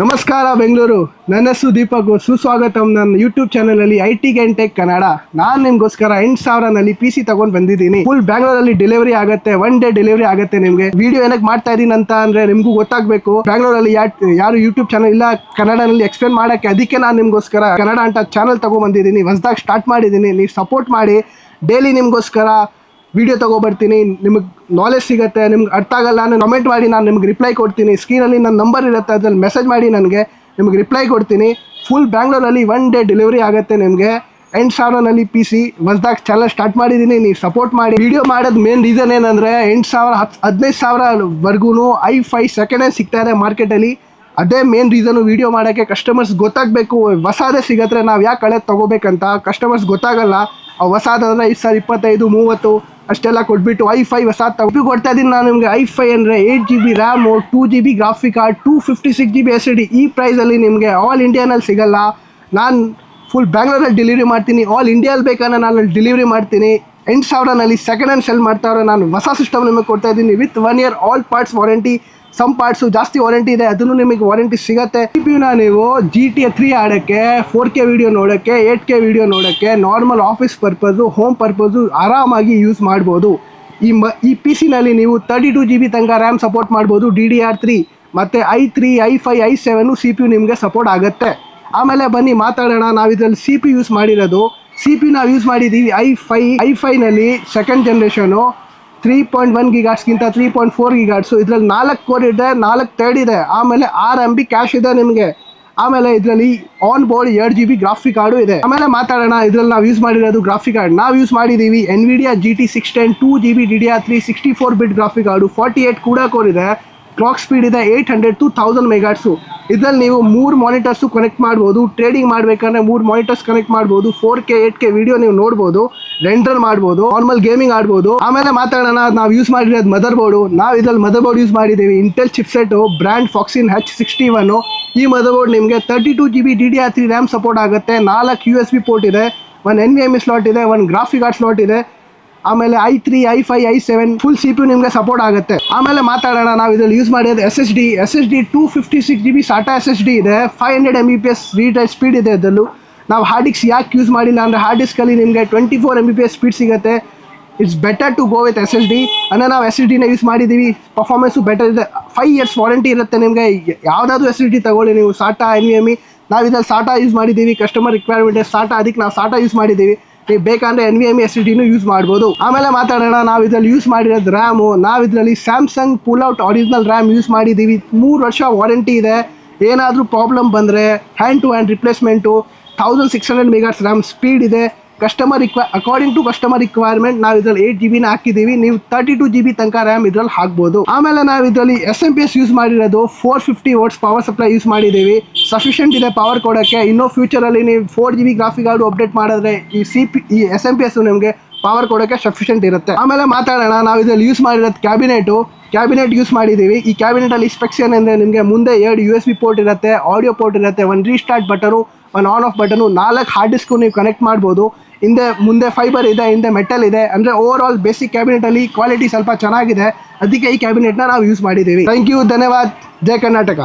ನಮಸ್ಕಾರ ಬೆಂಗಳೂರು. ನನ್ನ ಹೆಸರು ದೀಪಕ್ ಸುಸ್ವಾಗತಂ ನನ್ನ ಯೂಟ್ಯೂಬ್ ಚಾನಲ್ ಅಲ್ಲಿ I T can tech Kannada ನಾನು ನಿಮ್ಗೋಸ್ಕರ ಎಂಟು ಸಾವಿರನಲ್ಲಿ ಪಿ ಸಿ ತಗೊಂಡ್ ಬಂದಿದ್ದೀನಿ. ಫುಲ್ ಬ್ಯಾಂಗ್ಳೂರಲ್ಲಿ ಡೆಲಿವರಿ ಆಗುತ್ತೆ ಒನ್ ಡೇ ಡೆಲಿವರಿ ಆಗುತ್ತೆ ನಿಮಗೆ. ವಿಡಿಯೋ ಏನಕ್ಕೆ ಮಾಡ್ತಾ ಇದೀನಿ ಅಂತ ಅಂದ್ರೆ ನಿಮಗೂ ಗೊತ್ತಾಗಬೇಕು. ಬ್ಯಾಂಗ್ಳೂರಲ್ಲಿ ಯಾರು ಯೂಟ್ಯೂಬ್ ಚಾನಲ್ ಇಲ್ಲ ಕನ್ನಡನಲ್ಲಿ ಎಕ್ಸ್ಪ್ಲೇನ್ ಮಾಡಕ್ಕೆ ಅದಕ್ಕೆ ನಾನು ನಿಮಗೋಸ್ಕರ ಕನ್ನಡ ಅಂತ ಚಾನಲ್ ತಗೊಂಡ್ ಬಂದಿದ್ದೀನಿ. ಹೊಸದಾಗಿ ಸ್ಟಾರ್ಟ್ ಮಾಡಿದ್ದೀನಿ. ನೀವು ಸಪೋರ್ಟ್ ಮಾಡಿ. ಡೈಲಿ ನಿಮ್ಗೋಸ್ಕರ ವಿಡಿಯೋ ತಗೊಬರ್ತೀನಿ, ನಿಮಗೆ ನಾಲೆಜ್ ಸಿಗುತ್ತೆ, ನಿಮ್ಗೆ ಅರ್ಥ ಆಗಲ್ಲ ನಾನು ಕಮೆಂಟ್ ಮಾಡಿ, ನಾನು ನಿಮ್ಗೆ ರಿಪ್ಲೈ ಕೊಡ್ತೀನಿ. ಸ್ಕ್ರೀನಲ್ಲಿ ನನ್ನ ನಂಬರ್ ಇರುತ್ತೆ, ಅದ್ರಲ್ಲಿ ಮೆಸೇಜ್ ಮಾಡಿ ನನಗೆ, ನಿಮ್ಗೆ ರಿಪ್ಲೈ ಕೊಡ್ತೀನಿ. ಫುಲ್ ಬ್ಯಾಂಗ್ಳೂರಲ್ಲಿ ಒನ್ ಡೇ ಡೆಲಿವರಿ ಆಗುತ್ತೆ ನಿಮಗೆ. ಎಂಟು ಸಾವಿರನಲ್ಲಿ ಪಿ ಸಿ ಹೊಸ್ದಾಗಿ ಚಾನಲ್ ಸ್ಟಾರ್ಟ್ ಮಾಡಿದ್ದೀನಿ ನೀವು ಸಪೋರ್ಟ್ ಮಾಡಿ. ವಿಡಿಯೋ ಮಾಡೋದು ಮೇನ್ ರೀಸನ್ ಏನಂದರೆ ಎಂಟು ಸಾವಿರ ಹತ್ತು ಹದಿನೈದು ಸಾವಿರವರೆಗೂ ಐ ಫೈ ಸೆಕೆಂಡ್ ಹ್ಯಾಂಡ್ ಸಿಗ್ತಾ ಇದೆ ಮಾರ್ಕೆಟಲ್ಲಿ ಅದೇ ಮೇನ್ ರೀಸನು ವಿಡಿಯೋ ಮಾಡೋಕ್ಕೆ ಕಸ್ಟಮರ್ಸ್ ಗೊತ್ತಾಗಬೇಕು, ಹೊಸಾದೇ ಸಿಗತ್ತೆ ನಾವು ಯಾಕೆ ಕಳೆದು ತೊಗೋಬೇಕಂತ. ಕಸ್ಟಮರ್ಸ್ ಗೊತ್ತಾಗಲ್ಲ ಹೊಸಾದಂದ್ರೆ ಐದು ಸಾವಿರ ಇಪ್ಪತ್ತೈದು, ಮೂವತ್ತು ಅಷ್ಟೆಲ್ಲ ಕೊಟ್ಬಿಟ್ಟು ಐ ಫೈ ಹೊಸ ತಪ್ಪಿ ಕೊಡ್ತಾ ಇದ್ದೀನಿ ನಾನು ನಿಮಗೆ ಐ ಫೈ ಅಂದರೆ eight G B RAM two G B graphic card two fifty six G B S D ಈ ಪ್ರೈಸಲ್ಲಿ ನಿಮಗೆ ಆಲ್ ಇಂಡಿಯಾನಲ್ಲಿ ಸಿಗಲ್ಲ. ನಾನು ಫುಲ್ ಬ್ಯಾಂಗ್ಳೂರಲ್ಲಿ ಡೆಲಿವರಿ ಮಾಡ್ತೀನಿ. ಆಲ್ ಇಂಡಿಯಲ್ಲಿ ಬೇಕಾದ್ರೆ ನಾನು ಡೆಲಿವರಿ ಮಾಡ್ತೀನಿ. ಎಂಟು ಸಾವಿರನಲ್ಲಿ ಸೆಕೆಂಡ್ ಹ್ಯಾಂಡ್ ಸೆಲ್ ಮಾಡ್ತಾವ್ರೆ. ನಾನು ಹೊಸ ಸಿಸ್ಟಮ್ ನಿಮಗೆ ಕೊಡ್ತಾ ಇದ್ದೀನಿ. With one year all parts warranty some parts ಜಾಸ್ತಿ ವಾರಂಟಿ ಇದೆ. ಅದನ್ನು ನಿಮಗೆ ವಾರಂಟಿ ಸಿಗುತ್ತೆ. ಸಿ ಪಿ ನೀವು ಜಿ ಟಿ ಎ ತ್ರೀ ಆಡೋಕ್ಕೆ ಫೋರ್ ಕೆ ವಿಡಿಯೋ ನೋಡೋಕ್ಕೆ ಏಟ್ ಕೆ ವಿಡಿಯೋ ನೋಡೋಕ್ಕೆ normal office purpose home purpose ಆರಾಮಾಗಿ ಯೂಸ್ ಮಾಡ್ಬೋದು. ಈ ಮ, ಈ ಪಿ ಸಿನಲ್ಲಿ ನೀವು ತರ್ಟಿ ಟು ಜಿ ಬಿ ತನಕ ರ್ಯಾಮ್ ಸಪೋರ್ಟ್ ಮಾಡ್ಬೋದು. ಡಿ ಡಿ ಆರ್ ತ್ರೀ ಮತ್ತು I three I five I seven C P U ನಿಮಗೆ ಸಪೋರ್ಟ್ ಆಗುತ್ತೆ. ಆಮೇಲೆ ಬನ್ನಿ, ಮಾತಾಡೋಣ. ನಾವು ಇದರಲ್ಲಿ ಸಿ ಪಿ ಯೂಸ್ ಮಾಡಿರೋದು. ಸಿ ಪಿ ನಾವು ಯೂಸ್ ಮಾಡಿದ್ದೀವಿ I five I finally second generation three point one ಗಿಗಾಟ್ಸ್ಗಿಂತ three point four gigahertz ಇದ್ರಲ್ಲಿ ನಾಲ್ಕು ಕೋರ್ ಇದೆ, ನಾಲ್ಕು ತರ್ಡ್ ಇದೆ. ಆಮೇಲೆ ಆರ್ ಎಂ ಬಿ ಕ್ಯಾಶ್ ಇದೆ ನಿಮಗೆ. ಆಮೇಲೆ ಇದರಲ್ಲಿ ಆನ್ ಬೋರ್ಡ್ ಎರಡು ಜಿ ಬಿ ಗ್ರಾಫಿಕ್ ಕಾರ್ಡು ಇದೆ. ಆಮೇಲೆ ಮಾತಾಡೋಣ, ಇದರಲ್ಲಿ ನಾವು ಯೂಸ್ ಮಾಡಿರೋದು ಗ್ರಾಫಿಕ್ ಕಾರ್ಡ್ ನಾವು ಯೂಸ್ ಮಾಡಿದ್ದೀವಿ Nvidia G T six ten two G B D D R three sixty four bit graphic card forty eight ಕೂಡ ಕೋರ್ ಇದೆ. ಕ್ಲಾಕ್ ಸ್ಪೀಡ್ ಇದೆ eight hundred to thousand megahertz ಇದರಲ್ಲಿ ನೀವು ಮೂರು monitors connect ಮಾಡ್ಬೋದು trading ಮಾಡಬೇಕಂದ್ರೆ ಮೂರು ಮಾನಿಟರ್ಸ್ ಕನೆಕ್ಟ್ ಮಾಡ್ಬೋದು four K eight K video ನೀವು ನೋಡ್ಬೋದು ರೆಂಡರ್ ಮಾಡ್ಬೋದು ನಾರ್ಮಲ್ ಗೇಮಿಂಗ್ ಆಡ್ಬೋದು. ಆಮೇಲೆ ಮಾತಾಡೋಣ ನಾವು ಯೂಸ್ ಮಾಡಿರೋದು ಮದರ್ ಬೋರ್ಡು ನಾವು ಇದರಲ್ಲಿ ಮದರ್ ಬೋರ್ಡ್ ಯೂಸ್ ಮಾಡಿದ್ದೀವಿ Intel chipset brand Foxin H sixty one ಈ ಮದರ್ ಬೋರ್ಡ್ ನಿಮಗೆ thirty two G B D D R three RAM support ಆಗುತ್ತೆ. ನಾಲ್ಕು ಯು ಎಸ್ ಬಿ ಪೋರ್ಟ್ ಇದೆ one N V M slot ಇದೆ one graphic card slot ಇದೆ. ಆಮೇಲೆ I three I five I seven full C P ನಿಮಗೆ support ಆಗುತ್ತೆ. ಆಮೇಲೆ ಮಾತಾಡೋಣ, ನಾವು ಇದರಲ್ಲಿ ಯೂಸ್ ಮಾಡಿರೋದು S S D S S D two fifty six G B SATA S S D ಇದೆ five hundred M B P S read speed ಇದೆ ಅದರಲ್ಲೂ ನಾವು ಹಾರ್ಡ್ ಡಿಸ್ಕ್ ಯಾಕೆ ಯೂಸ್ ಮಾಡಿಲ್ಲ ಅಂದರೆ ಹಾರ್ಡ್ ಡಿಸ್ಕಲ್ಲಿ ನಿಮಗೆ twenty four M B P S speed ಸಿಗುತ್ತೆ. It's better to go with S S D ಅಂದರೆ ನಾವು ಎಸ್ ಎಸ್ ಡಿನ ಯೂಸ್ ಮಾಡಿದ್ದೀವಿ ಪರ್ಫಾರ್ಮೆನ್ಸು ಬೆಟರ್ ಇದೆ. ಫೈವ್ ಇಯರ್ಸ್ ವಾರಂಟಿ ಇರುತ್ತೆ ನಿಮಗೆ. ಯಾವುದಾದ್ರೂ ಎಸ್ ಎಸ್ ಡಿ ತಗೊಳ್ಳಿ ನೀವು SATA N V M E ನಾವು ಇದರಲ್ಲಿ ಸಾಟಾ ಯೂಸ್ ಮಾಡಿದ್ದೀವಿ ಕಸ್ಟಮರ್ ರಿಕ್ವೈರ್ಮೆಂಟ್ ಸಾಟಾ ಅದಕ್ಕೆ ನಾವು ಸಾಟಾ ಯೂಸ್ ಮಾಡಿದ್ದೀವಿ ನೀವು ಬೇಕಂದ್ರೆ ಎನ್ ವಿ ಎಂ ಎಸ್ ಡಿನೂ ಯೂಸ್ ಮಾಡ್ಬೋದು. ಆಮೇಲೆ ಮಾತಾಡೋಣ, ನಾವು ಇದರಲ್ಲಿ ಯೂಸ್ ಮಾಡಿರೋದು ರ್ಯಾಮು ನಾವು ಇದರಲ್ಲಿ Samsung pull out original RAM use ಮಾಡಿದ್ದೀವಿ ಮೂರು ವರ್ಷ ವಾರಂಟಿ ಇದೆ. ಏನಾದರೂ ಪ್ರಾಬ್ಲಮ್ ಬಂದರೆ hand to hand replacement thousand six hundred megahertz RAM speed ಇದೆ. ಕಸ್ಟಮರ್ ರಿಕ್ವ ಅಕಾರ್ಡಿಂಗ್ ಟು ಕಸ್ಟಮರ್ ರಿಕ್ವೈರ್ಮೆಂಟ್ ನಾವು ಇದ್ರಲ್ಲಿ ಏಟ್ ಜಿ ಬಿನ ಹಾಕಿದ್ದೀವಿ. ನೀವು ತರ್ಟಿ ಟು ಜಿ ಬಿ ತನಕ ರ್ಯಾಮ್ ಇದ್ರಲ್ಲಿ ಹಾಕ್ಬೋದು. ಆಮೇಲೆ ನಾವು ಇದರಲ್ಲಿ S M P S use ಮಾಡಿರೋದು four fifty watts power supply use ಮಾಡಿದ್ದೀವಿ. ಸಫಿಷಿಯಂಟ್ ಇದೆ ಪವರ್ ಕೊಡೋಕ್ಕೆ. ಇನ್ನೂ ಫ್ಯೂಚರಲ್ಲಿ ನೀವು four G B graphic card update ಮಾಡಿದ್ರೆ ಈ ಸಿ ಪಿ ಈ ಎಸ್ ಎಂ ಪಿ ಎಸ್ ನಿಮಗೆ ಪವರ್ ಕೊಡೋಕ್ಕೆ ಸಫಿಷಿಯಂಟ್ ಇರುತ್ತೆ. ಆಮೇಲೆ ಮಾತಾಡೋಣ ನಾವು ಇದರಲ್ಲಿ ಯೂಸ್ ಮಾಡಿರೋದು ಕ್ಯಾಬಿನೆಟು ಕ್ಯಾಬಿನೆಟ್ ಯೂಸ್ ಮಾಡಿದ್ದೀವಿ. ಈ ಕ್ಯಾಬಿನೆಟಲ್ಲಿ ಸ್ಪೆಕ್ಸ್ ಏನಂದರೆ ನಿಮಗೆ ಮುಂದೆ ಎರಡು ಯು ಎಸ್ ಬಿ ಪೋರ್ಟ್ ಇರುತ್ತೆ ಆಡಿಯೋ ಪೋರ್ಟ್ ಇರುತ್ತೆ, ಒಂದು ರೀಸ್ಟಾರ್ಟ್ ಬಟನು ಒಂದು ಆನ್ ಆಫ್ ಬಟನು ನಾಲ್ಕು ಹಾರ್ಡ್ ಡಿಸ್ಕು ನೀವು ಕನೆಕ್ಟ್ ಮಾಡ್ಬೋದು. ಹಿಂದೆ ಮುಂದೆ ಫೈಬರ್ ಇದೆ, ಹಿಂದೆ ಮೆಟಲ್ ಇದೆ. ಅಂದರೆ ಓವರ್ ಆಲ್ ಬೇಸಿಕ್ ಕ್ಯಾಬಿನೆಟಲ್ಲಿ ಕ್ವಾಲಿಟಿ ಸ್ವಲ್ಪ ಚೆನ್ನಾಗಿದೆ. ಅದಕ್ಕೆ ಈ ಕ್ಯಾಬಿನೆಟ್ನ ನಾವು ಯೂಸ್ ಮಾಡಿದ್ದೀವಿ. ಥ್ಯಾಂಕ್ ಯು ಧನ್ಯವಾದ. ಜೈ ಕರ್ನಾಟಕ.